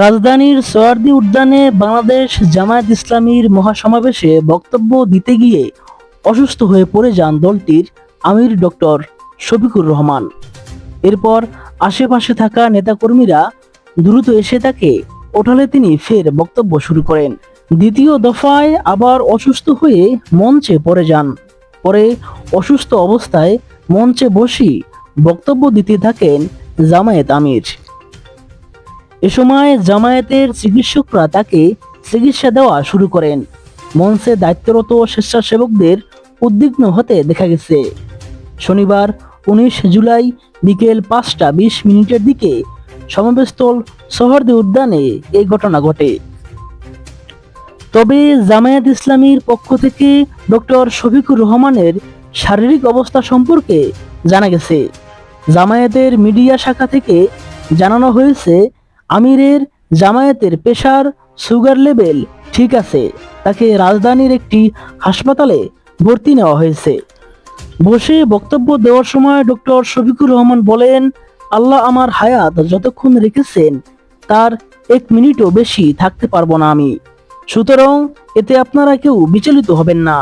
রাজধানীর সোয়ার্দি উদ্যানে বাংলাদেশ জামায়াত ইসলামীর মহাসমাবেশে বক্তব্য দিতে গিয়ে অসুস্থ হয়ে পড়ে যান দলটির আমির ডক্টর শফিকুর রহমান। এরপর আশেপাশে থাকা নেতাকর্মীরা দ্রুত এসে তাকে ওঠালে তিনি ফের বক্তব্য শুরু করেন। দ্বিতীয় দফায় আবার অসুস্থ হয়ে মঞ্চে পড়ে যান। পরে অসুস্থ অবস্থায় মঞ্চে বসি বক্তব্য দিতে থাকেন জামায়াত আমির। এ সময় জামায়াতের চিকিৎসকরা তাকে চিকিৎসা দেওয়া শুরু করেন। মঞ্চে দায়িত্বরত স্বেচ্ছাসেবকদের উদ্বিগ্ন হতে দেখা গেছে। শনিবার, উনিশ জুলাই বিকেল পাঁচটা বিশ মিনিটের দিকে সমাবেশস্থল সোহরদি উদ্যানে এই ঘটনা ঘটে। তবে জামায়াত ইসলামীর পক্ষ থেকে ডক্টর শফিকুর রহমানের শারীরিক অবস্থা সম্পর্কে জানা গেছে। জামায়াতের মিডিয়া শাখা থেকে জানানো হয়েছে আমিরের জামায়াতের পেশার সুগার লেভেল ঠিক আছে, তাকে রাজধানীর একটি হাসপাতালে ভর্তি নেওয়া হয়েছে। বসে বক্তব্য দেওয়ার সময় ডক্টর শফিকুর রহমান বলেন, আল্লাহ আমার হায়াত যতক্ষণ রেখেছেন, তার এক মিনিটও বেশি থাকতে পারব না আমি। সুতরাং এতে আপনারা কেউ বিচলিত হবেন না।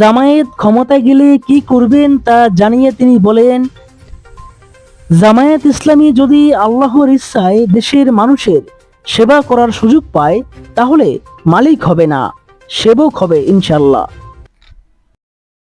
জামায়াত ক্ষমতায় গেলে কি করবেন তা জানিয়ে তিনি বলেন জামায়াত ইসলামী যদি আল্লাহর ইচ্ছায় দেশের মানুষের সেবা করার সুযোগ পায়, তাহলে মালিক হবে না, সেবক হবে ইনশাল্লাহ